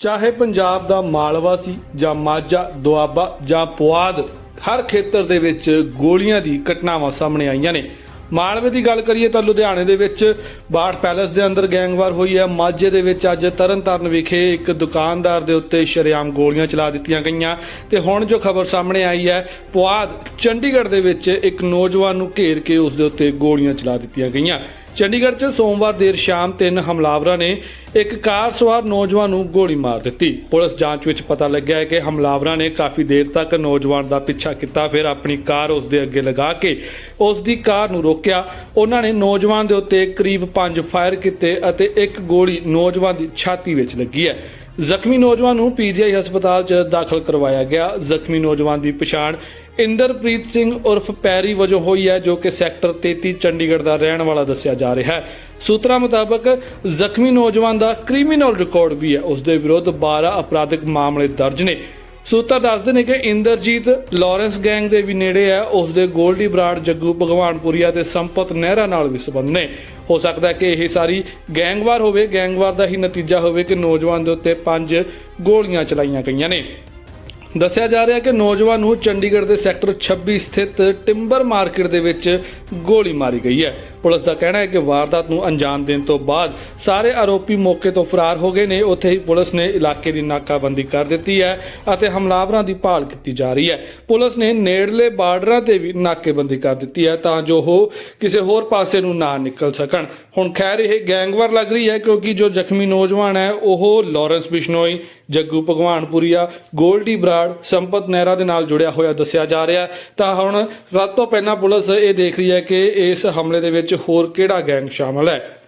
ਚਾਹੇ ਪੰਜਾਬ ਦਾ ਮਾਲਵਾ ਸੀ ਜਾਂ ਮਾਝਾ, ਦੁਆਬਾ ਜਾਂ ਪੁਆਧ, ਹਰ ਖੇਤਰ ਦੇ ਵਿੱਚ ਗੋਲੀਆਂ ਦੀ ਘਟਨਾਵਾਂ ਸਾਹਮਣੇ ਆਈਆਂ ਨੇ। ਮਾਲਵੇ ਦੀ ਗੱਲ ਕਰੀਏ ਤਾਂ ਲੁਧਿਆਣੇ ਦੇ ਵਿੱਚ ਬਾੜ ਪੈਲੇਸ ਦੇ ਅੰਦਰ ਗੈਂਗਵਾਰ ਹੋਈ ਹੈ। ਮਾਝੇ ਦੇ ਵਿੱਚ ਅੱਜ ਤਰਨਤਾਰਨ ਵਿਖੇ ਇੱਕ ਦੁਕਾਨਦਾਰ ਦੇ ਉੱਤੇ ਸ਼ਰੇਆਮ ਗੋਲੀਆਂ ਚਲਾ ਦਿੱਤੀਆਂ ਗਈਆਂ। ਤੇ ਹੁਣ ਜੋ ਖਬਰ ਸਾਹਮਣੇ ਆਈ ਹੈ, ਪੁਆਧ ਚੰਡੀਗੜ੍ਹ ਦੇ ਵਿੱਚ ਇੱਕ ਨੌਜਵਾਨ ਨੂੰ ਘੇਰ ਕੇ ਉਸ ਦੇ ਉੱਤੇ ਗੋਲੀਆਂ ਚਲਾ ਦਿੱਤੀਆਂ ਗਈਆਂ। ਚੰਡੀਗੜ੍ਹ 'ਚ ਸੋਮਵਾਰ ਦੇਰ ਸ਼ਾਮ ਤਿੰਨ ਹਮਲਾਵਰਾਂ ਨੇ ਇੱਕ ਕਾਰ ਸਵਾਰ ਨੌਜਵਾਨ ਨੂੰ ਗੋਲੀ ਮਾਰ ਦਿੱਤੀ। ਪੁਲਿਸ ਜਾਂਚ ਵਿੱਚ ਪਤਾ ਲੱਗਿਆ ਹੈ ਕਿ ਹਮਲਾਵਰਾਂ ਨੇ ਕਾਫੀ ਦੇਰ ਤੱਕ ਨੌਜਵਾਨ ਦਾ ਪਿੱਛਾ ਕੀਤਾ, ਫਿਰ ਆਪਣੀ ਕਾਰ ਉਸ ਦੇ ਅੱਗੇ ਲਗਾ ਕੇ ਉਸ ਦੀ ਕਾਰ ਨੂੰ ਰੋਕਿਆ। ਉਹਨਾਂ ਨੇ ਨੌਜਵਾਨ ਦੇ ਉੱਤੇ ਕਰੀਬ 5 ਫਾਇਰ ਕੀਤੇ ਅਤੇ ਇੱਕ ਗੋਲੀ ਨੌਜਵਾਨ ਦੀ ਛਾਤੀ ਵਿੱਚ ਲੱਗੀ ਹੈ। ਜ਼ਖਮੀ ਨੌਜਵਾਨ ਨੂੰ ਪੀਜੀਆਈ ਹਸਪਤਾਲ 'ਚ ਦਾਖਲ ਕਰਵਾਇਆ ਗਿਆ। ਜ਼ਖਮੀ ਨੌਜਵਾਨ ਦੀ ਪਛਾਣ ਇੰਦਰਪ੍ਰੀਤ ਸਿੰਘ ਉਰਫ ਪੈਰੀ ਵਜੋਂ ਹੋਈ ਹੈ, ਜੋ ਕਿ ਸੈਕਟਰ 33 ਚੰਡੀਗੜ੍ਹ ਦਾ ਰਹਿਣ ਵਾਲਾ ਦੱਸਿਆ ਜਾ ਰਿਹਾ ਹੈ। ਸੂਤਰਾਂ ਮੁਤਾਬਕ ਜ਼ਖਮੀ ਨੌਜਵਾਨ ਦਾ ਕ੍ਰਿਮੀਨਲ ਰਿਕਾਰਡ ਵੀ ਹੈ। ਉਸ ਦੇ ਵਿਰੁੱਧ 12 ਅਪਰਾਧਿਕ ਮਾਮਲੇ ਦਰਜ ਨੇ। ਸੂਤਰ ਦੱਸਦੇ ਨੇ ਕਿ ਇੰਦਰਜੀਤ ਲਾਰੈਂਸ ਗੈਂਗ ਦੇ ਵੀ ਨੇੜੇ ਹੈ। ਉਸ ਦੇ ਗੋਲਡੀ ਬਰਾੜ, ਜੱਗੂ ਭਗਵਾਨਪੁਰੀਆ ਤੇ ਸੰਪਤ ਨਹਿਰਾ ਨਾਲ ਵੀ ਸੰਬੰਧ ਨੇ। ਹੋ ਸਕਦਾ ਹੈ ਕਿ ਇਹ ਸਾਰੀ ਗੈਂਗਵਾਰ ਹੋਵੇ। ਗੈਂਗਵਾਰ ਦਾ ਹੀ ਨਤੀਜਾ ਹੋਵੇ ਕਿ ਨੌਜਵਾਨ ਦੇ ਉੱਤੇ ਪੰਜ ਗੋਲੀਆਂ ਚਲਾਈਆਂ ਗਈਆਂ ਨੇ। ਦੱਸਿਆ ਜਾ ਰਿਹਾ ਕਿ ਨੌਜਵਾਨ ਨੂੰ ਚੰਡੀਗੜ੍ਹ ਦੇ ਸੈਕਟਰ 26 ਸਥਿਤ ਟਿੰਬਰ ਮਾਰਕੀਟ ਦੇ ਵਿੱਚ ਗੋਲੀ ਮਾਰੀ ਗਈ ਹੈ। ਪੁਲਿਸ ਦਾ ਕਹਿਣਾ ਹੈ ਕਿ ਵਾਰਦਾਤ ਨੂੰ ਅੰਜਾਮ ਦੇਣ ਤੋਂ ਬਾਅਦ ਸਾਰੇ ਆਰੋਪੀ ਮੌਕੇ ਤੋਂ ਫਰਾਰ ਹੋ ਗਏ ਨੇ। ਉੱਥੇ ਹੀ ਪੁਲਿਸ ਨੇ ਇਲਾਕੇ ਦੀ ਨਾਕਾਬੰਦੀ ਕਰ ਦਿੱਤੀ ਹੈ ਅਤੇ ਹਮਲਾਵਰਾਂ ਦੀ ਭਾਲ ਕੀਤੀ ਜਾ ਰਹੀ ਹੈ। ਪੁਲਿਸ ਨੇ ਨੇੜਲੇ ਬਾਰਡਰਾਂ ਤੇ ਵੀ ਨਾਕੇਬੰਦੀ ਕਰ ਦਿੱਤੀ ਹੈ ਤਾਂ ਜੋ ਉਹ ਕਿਸੇ ਹੋਰ ਪਾਸੇ ਨੂੰ ਨਾ ਨਿਕਲ ਸਕਣ। ਹੁਣ ਖੈਰ ਇਹ ਗੈਂਗਵਾਰ ਲੱਗ ਰਹੀ ਹੈ ਕਿਉਂਕਿ ਜੋ ਜ਼ਖਮੀ ਨੌਜਵਾਨ ਹੈ, ਉਹ ਲਾਰੈਂਸ ਬਿਸ਼ਨੋਈ, ਜੱਗੂ ਭਗਵਾਨਪੁਰੀਆ, ਗੋਲਡੀ ਬਰਾੜ, ਸੰਪਤ ਨਹਿਰਾ ਦੇ ਨਾਲ ਜੁੜਿਆ ਹੋਇਆ ਦੱਸਿਆ ਜਾ ਰਿਹਾ ਤਾਂ ਹੁਣ ਰਾਤ ਤੋਂ ਪਹਿਲਾਂ ਪੁਲਿਸ ਇਹ ਦੇਖ ਰਹੀ ਹੈ ਕਿ ਇਸ ਹਮਲੇ ਦੇ ਵਿੱਚ ਵਿੱਚ ਹੋਰ ਕਿਹੜਾ ਗੈਂਗ ਸ਼ਾਮਲ ਹੈ?